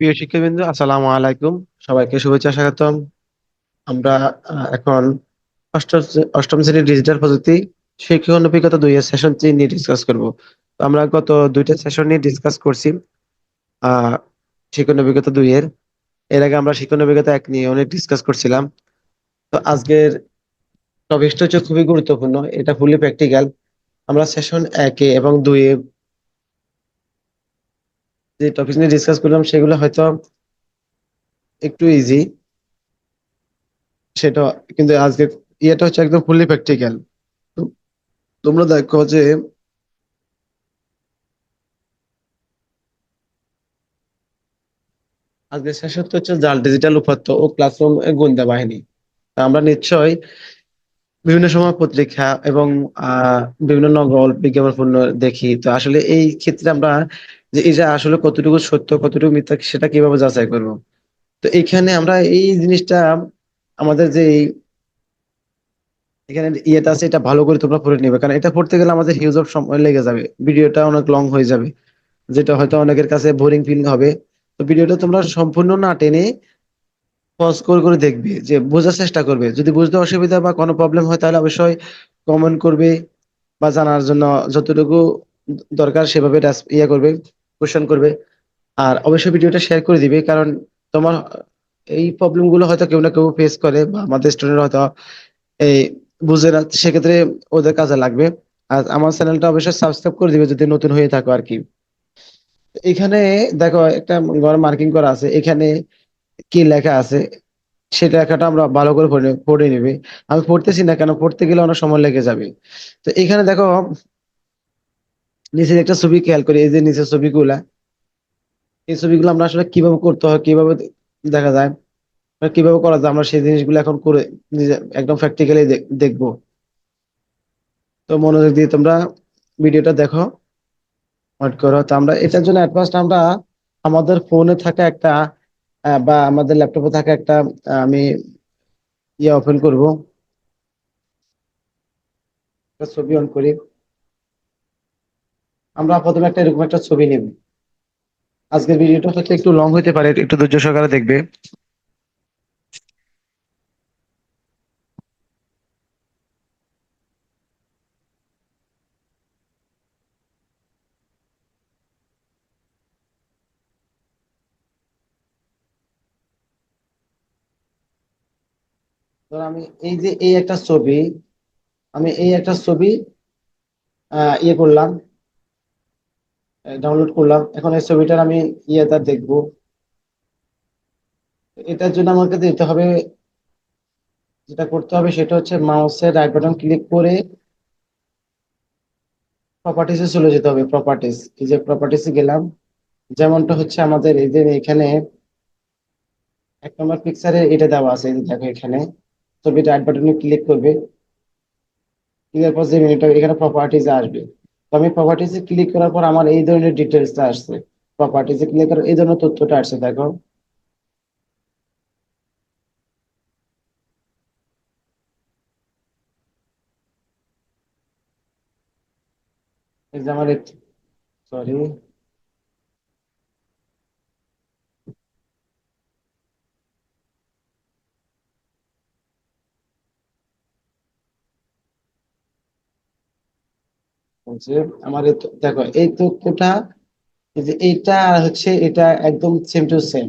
প্রিয় শিক্ষাবৃন্দ, আসসালামু আলাইকুম। সবাইকে শুভেচ্ছা স্বাগতম। আমরা এখন অষ্টম অষ্টম শ্রেণির ডিজিটাল প্রযুক্তি শিক্ষণ অভিজ্ঞতা দুই এর সেশন থ্রি নিয়ে ডিসকাস করব। তো আমরা গত দুইটা সেশন নিয়ে ডিসকাস করছি শিক্ষণ অভিজ্ঞতা দুই এর এর আগে আমরা শিক্ষণ অভিজ্ঞতা এক নিয়ে অনেক ডিসকাস করছিলাম। তো আজকের টপিকটা হচ্ছে খুবই গুরুত্বপূর্ণ, এটা ফুলি প্র্যাকটিক্যাল আমরা সেশন একে এবং দুই এ যে টপিক নিয়ে ডিসকাস করলাম, সেগুলো হয়তো একটু ইজি সেটা কিন্তু আজকে ইয়েটা হচ্ছে একদম ফুললি প্র্যাকটিক্যাল তোমরা দেখো যে আজকের শেষত্ব হচ্ছে জাল ডিজিটাল উপাত্ত ও ক্লাসরুম গোয়েন্দা বাহিনী। আমরা নিশ্চয়ই বিভিন্ন সময় পত্রিকা এবং বিভিন্ন নগর বিজ্ঞাপন দেখি। তো আসলে এই ক্ষেত্রে আমরা যে এটা আসলে কতটুকু সত্য, কতটুকু মিথ্যা, সেটা কীভাবে যাচাই করব? তো এখানে আমরা এই জিনিসটা, আমাদের যে এখানে ইয়েটা আছে, এটা ভালো করে তোমরা পড়ে নিবে। কারণ এটা পড়তে গেলে আমাদের হিউজ অফ সময় লেগে যাবে। ভিডিওটা অনেক লং হয়ে যাবে। যেটা হয়তো অনেকের কাছে বোরিং ফিল হবে। তো ভিডিওটা তোমরা সম্পূর্ণ না টেনে পজ করে করে দেখবে যে বোঝার চেষ্টা করবে। যদি বুঝতে অসুবিধা বা কোনো প্রবলেম হয়, তাহলে অবশ্যই কমেন্ট করবে বা জানার জন্য যতটুকু দরকার সেভাবে ইয়ে করবে। কোশ্চেন করবে। আর অবশ্যই ভিডিওটা শেয়ার করে দিবে, কারণ তোমার এই প্রবলেমগুলো হয়তো কেউ না কেউ ফেস করে বা আমাদের স্টুডেন্ট হয়তো এই বুঝে না, সেক্ষেত্রে ওদের কাজে লাগবে। আর আমার চ্যানেলটা অবশ্যই সাবস্ক্রাইব করে দিবে যদি নতুন হয়ে থাকো আর কি। এখানে দেখো একটা ঘরে মার্কিং করা আছে, এখানে কি লেখা আছে, সেটা লেখাটা আমরা ভালো করে পড়ে নিবে। আমি পড়তেছি না কেন? পড়তে গেলে অনেক সময় লেগে যাবে। তো এখানে দেখো নিচে একটা ছবি খেয়াল করি, এই যে নিচের ছবিগুলা। এই ছবিগুলো আমরা আসলে কীভাবে করতে হয়, কীভাবে দেখা যায় কীভাবে করা যায়, আমরা সেই জিনিসগুলো এখন করে একদম প্র্যাকটিক্যালি দেখব। তো মনোযোগ দিয়ে তোমরা ভিডিওটা দেখো নোট করো। তো আমরা এটার জন্য অ্যাডভান্স আমরা আমাদের ফোনে থাকা একটা বা আমাদের ল্যাপটপে থাকা একটা আমি ইয়ে ওপেন করব। ছবি অন করি। আমরা প্রথমে একটা এরকম একটা ছবি নেব। আজকের ভিডিওটা হয়তো একটু লং হতে পারে, একটু ধৈর্য সহকারে দেখবে। ধর আমি এই যে এই একটা ছবি, আমি এই একটা ছবি ইয়ে করলাম। ডাউনলোড করলাম। এখন এই ছবিটার আমি ইয়েটা দেখব। এটার জন্য আমাকে দিতে হবে, যেটা করতে হবে সেটা হচ্ছে মাউসের রাইট বাটন ক্লিক করে প্রপার্টিসে চলে যেতে হবে প্রপার্টিস এই যে প্রপার্টিসে গেলাম, যেমনটা হচ্ছে আমাদের এই যে এখানে এক নম্বর পিকচারে এটা দেওয়া আছে দেখো এখানে। ছবিটা রাইট বাটনে ক্লিক করবে। ক্লিক পর যে মেনুটা এখানে প্রপার্টিসে আসবে। তো আমি প্রপার্টিসে ক্লিক করার পর আমার এই ধরনের ডিটেলসটা আসছে। প্রপার্টিসে ক্লিক করার এই ধরনের তথ্যটা আসছে, দেখো। আমার সরি হচ্ছে আমার দেখো, এই তথ্যটা যে এইটা আর হচ্ছে এটা একদম সেম টু সেম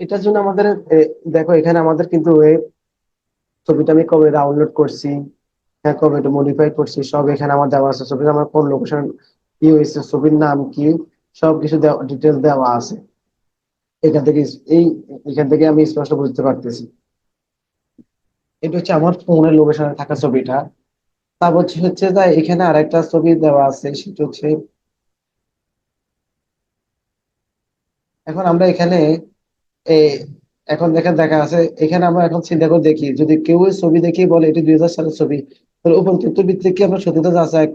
এটার জন্য আমাদের দেখো, এখানে আমাদের কিন্তু ছবিটা আমি কবে ডাউনলোড করছি হ্যাঁ কবে এটা মডিফাই করছি, সব এখানে আমার দেওয়া আছে। ছবিটা আমার কোন লোকেশন কি হয়েছে, ছবির নাম কি? সব কিছু ডিটেলস দেওয়া আছে। এখান থেকে এই, এখান থেকে আমি স্পষ্ট বুঝতে পারতেছি। এটা হচ্ছে আমার ফোনের লোকেশনে থাকা ছবিটা। তারপর হচ্ছে যে এখানে আরেকটা ছবি দেওয়া আছে, সেটা হচ্ছে এখন আমরা এখানে এখন দেখেন দেখা আছে, এখানে আমরা এখন চিন্তা করে দেখি, যদি কেউ ছবি দেখি বলে, এটি দুই হাজার সালের ছবি, তাহলে তথ্য ভিত্তিক কি আমরা সত্যতা যাচাই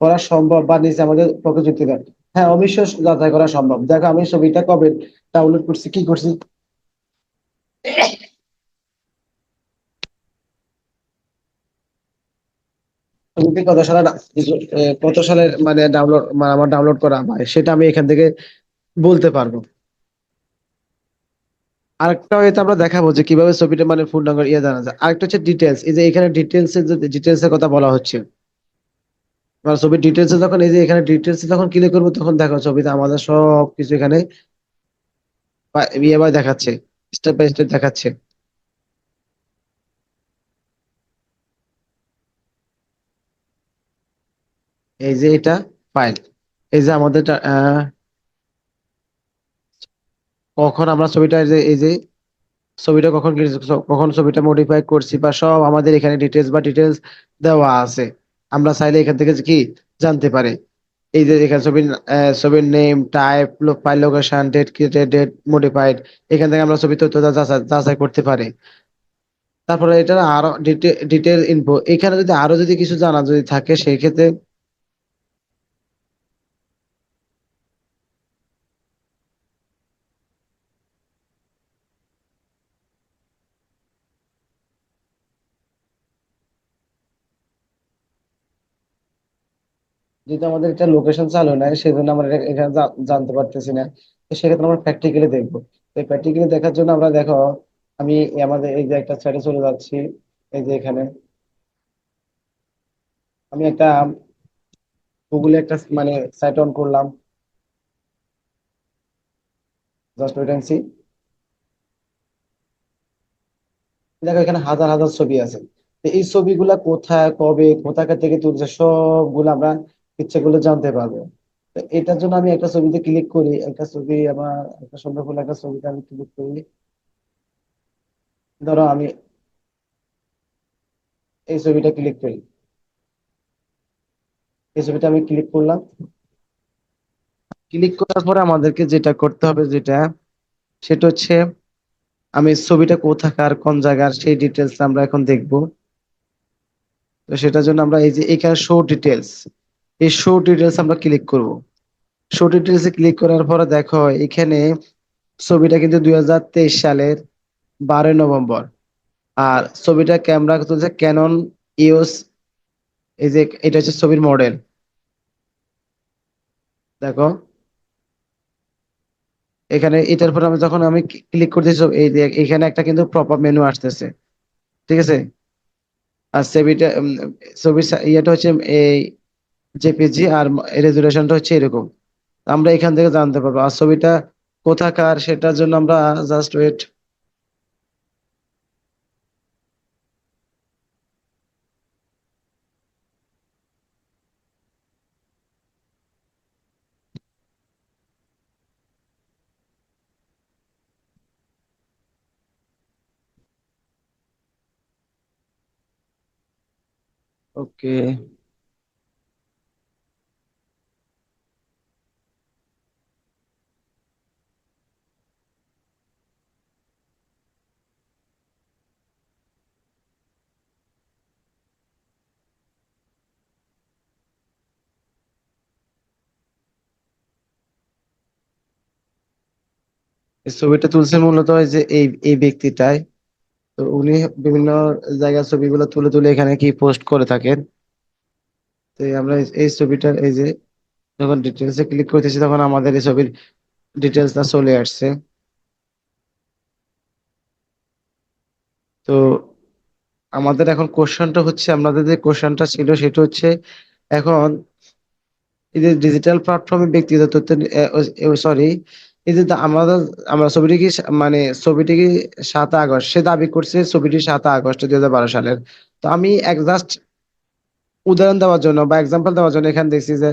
করা সম্ভব বা নিজে আমাদের পক্ষে হ্যাঁ অবশ্য যাচাই করা সম্ভব। দেখো, আমি ছবিটা কবে ডাউনলোড করছি, কি করছি? কত সালে কত সালের মানে ডাউনলোড মানে আমার ডাউনলোড করা হয় সেটা আমি এখান থেকে বলতে পারব। আরেকটা হয়তো আমরা দেখাবো যে কীভাবে ছবিটা মানে পূর্ণাঙ্গ ইয়ে জানা যায়। আরেকটা হচ্ছে ডিটেলস এই যে এখানে ডিটেলস ডিটেলস এর কথা বলা হচ্ছে। মানে ছবির ডিটেলস যখন এই যে এখানে ডিটেলস যখন ক্লিক করব তখন দেখো ছবিতে আমাদের সব কিছু এখানে ইয়ে দেখাচ্ছে স্টেপ বাই স্টেপ দেখাচ্ছে। এই যে এটা ফাইল এই যে আমাদের কখন আমরা ছবিটা এই যে ছবিটা কখন কখন ছবিটা মডিফাই করছি বা সব আমাদের এখানে ডিটেলস বা ডিটেলস দেওয়া আছে। আমরা চাইলে এখান থেকে কি জানতে পারি? এই যে এখানে ছবির ছবির name type file location date created date modified এখান থেকে আমরা ছবি তথ্য যাচাই করতে পারি। তারপরে এটা আরও ডিটেল ইনফো এখানে যদি আরও যদি কিছু জানা যদি থাকে সেই ক্ষেত্রে যেহেতু আমাদের একটা লোকেশন চালু নাই, সেজন্য আমরা এখানে জানতে পারতেছি না। তো সেক্ষেত্রে আমরা প্র্যাকটিক্যালি দেখব। তো প্র্যাকটিক্যালি দেখার জন্য আমরা দেখো, আমি আমাদের এই যে একটা সাইটে চলে যাচ্ছি, এই যে এখানে। আমি একটা গুগলে একটা মানে সাইট অন করলাম। জাস্ট ওয়েট সি দেখো এখানে হাজার হাজার ছবি আছে। এই ছবিগুলা কোথায়, কবে কোথাকার থেকে তুলছে, সবগুলো আমরা ইচ্ছে করলে জানতে পারব। এটার জন্য আমি একটা ছবিতে ক্লিক করি, একটা ছবি আমার, একটা সুন্দর করে একটা ছবিতে আমি ক্লিক করি। ধরো আমি এই ছবিটা ক্লিক করি। এই ছবিটা আমি ক্লিক করলাম। ক্লিক করার পরে আমাদেরকে যেটা করতে হবে যেটা, সেটা হচ্ছে আমি ছবিটা কোথাকার, কোন জায়গার, সেই ডিটেলস আমরা এখন দেখব। তো সেটার জন্য আমরা এই যে এখানে শো ডিটেলস এই শো ডিটেলস আমরা ক্লিক করব। শো ডিটেলসে ক্লিক করার পরে দেখো, এখানে ছবিটা কিন্তু দুই হাজার তেইশ সালের বারোই নভেম্বর। আর ছবিটা ক্যামেরা তুলছে ক্যানন ইওস এই যে এটা হচ্ছে ছবির মডেল দেখো। এখানে এটার পর আমি যখন আমি ক্লিক করতেছি এই এখানে একটা কিন্তু প্রপআপ মেনু আসতেছে। ঠিক আছে? আর ছবিটা ছবির ইয়েটা হচ্ছে, এই জেপিজি আর রেজুলেশনটা হচ্ছে এরকম। আমরা এখান থেকে জানতে পারব। আর ছবিটা কোথাকার সেটার জন্য আমরা জাস্ট ওয়েট ওকে এই ছবিটা তুলছে মূলত ওই যে এই এই ব্যক্তিটাই। তো উনি বিভিন্ন জায়গার ছবিগুলো তুলে তুলে এখানে কি পোস্ট করে থাকেন। তো আমরা এই এই ছবিটার এই যে যখন ডিটেলসে ক্লিক করতেছি তখন আমাদের এই ছবির ডিটেলস ডিটেলসটা চলে আসছে। তো আমাদের এখন কোশ্চেনটা হচ্ছে, আমাদের যে কোশ্চেনটা ছিল সেটা হচ্ছে এখন এই যে ডিজিটাল প্ল্যাটফর্মে ব্যক্তিগত তথ্য সরি এই যে আমাদের আমরা ছবিটি কি মানে ছবিটি কি সাত আগস্ট, সে দাবি করছে ছবিটি সাত আগস্ট দুই হাজার বারো সালের। তো আমি এক জাস্ট উদাহরণ দেওয়ার জন্য বা এক্সাম্পল দেওয়ার জন্য এখানে দেখছি যে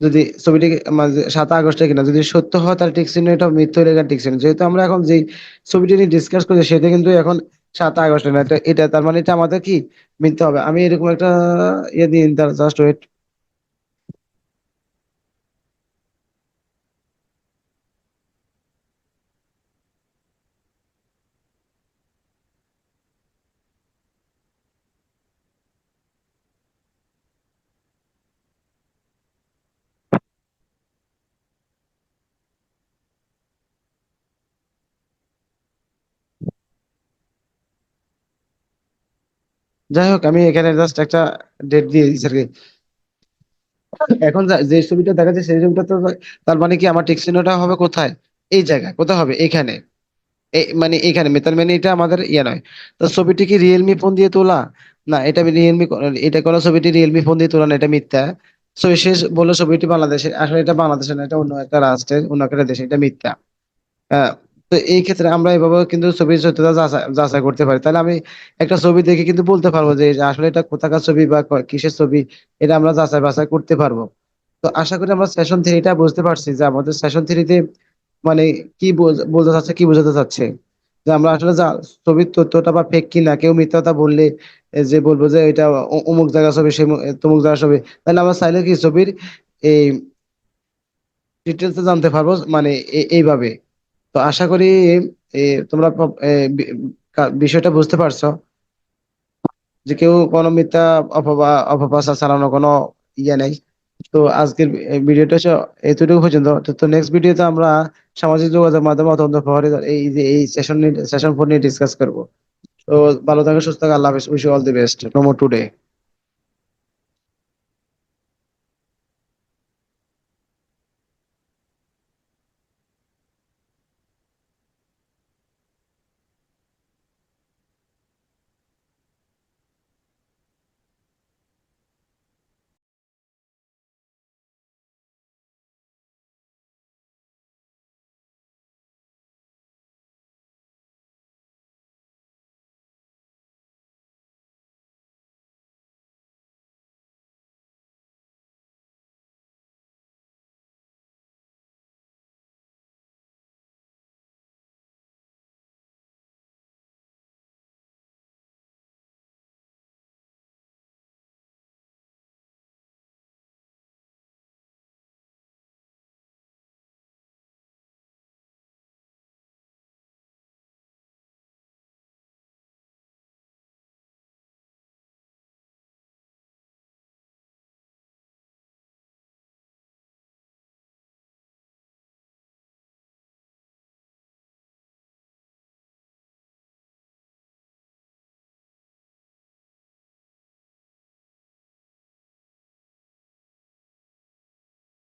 যদি ছবিটি মানে সাত আগস্টে কিনা যদি সত্য হয় তার ঠিক চিহ্ন এটা মিথ্যা হলে এটা চিহ্ন। যেহেতু আমরা এখন যেই ছবিটি নিয়ে ডিসকাস করছি সেটা কিন্তু এখন সাত আগস্টে না এটা এটা তার মানে এটা আমাদের কি মিথ্যা হবে? আমি এরকম একটা ইয়ে দিন তার জাস্ট ওয়েট যাই হোক, আমি এখানে জাস্ট একটা ডেট দিয়ে দিচ্ছি আর কি। এখন যা- ছবিটা দেখা যাচ্ছে সেই ছবিটা তো তার মানে কি আমার টেক্সটিনোটা হবে কোথায়? এই জায়গায়, কোথায় হবে? এখানে। মানে এখানে, তার মানে এটা আমাদের ইয়ে নয়। তো ছবিটি কি রিয়েলমি ফোন দিয়ে তোলা? না, এটা রিয়েলমি এটা কোনো ছবিটি রিয়েলমি ফোন দিয়ে তোলা না, এটা মিথ্যা। তো শেষ বলে ছবিটি বাংলাদেশের আসলে এটা বাংলাদেশের না, এটা অন্য একটা রাষ্ট্রের, অন্য একটা দেশে, এটা মিথ্যা। তো এই ক্ষেত্রে আমরা এভাবে কিন্তু ছবির সত্যতা যাচাই করতে পারি। তাহলে আমি একটা ছবি দেখে কিন্তু বলতে পারব যে আসলে এটা কোথাকার ছবি বা কিসের ছবি, এটা আমরা যাচাই বাছাই করতে পারব। তো আশা করি আমরা সেশন থ্রিটা বুঝতে পারছি যে আমাদের সেশন থ্রিতে মানে কি বলতে চাচ্ছে, কি বোঝাতে চাচ্ছে। যে আমরা আসলে যা, ছবির তথ্যটা বা ফেক কিনা, কেউ মিথ্যা কথা বললে যে বলব যে এটা অমুক জায়গা ছবি, সে তমুক জায়গা ছবি, তাহলে আমরা চাইলে কি ছবির এই ডিটেলস জানতে পারব মানে এইভাবে। তো আশা করি তোমরা বিষয়টা বুঝতে পারছ যে কেউ কোনো মিথ্যা অপপ্রচার চালানোর কোনো ইয়ে নেই। তো আজকের ভিডিওটা এতটুকু পর্যন্ত। তো নেক্সট ভিডিওতে আমরা সামাজিক যোগাযোগ মাধ্যমে অত্যন্ত প্রভাবিত এই যে, এই সেশন নিয়ে সেশন ফোর নিয়ে ডিসকাস করব। তো ভালো থাকো, সুস্থ থাকো, আল্লাহ হাফেজ wish all the best more today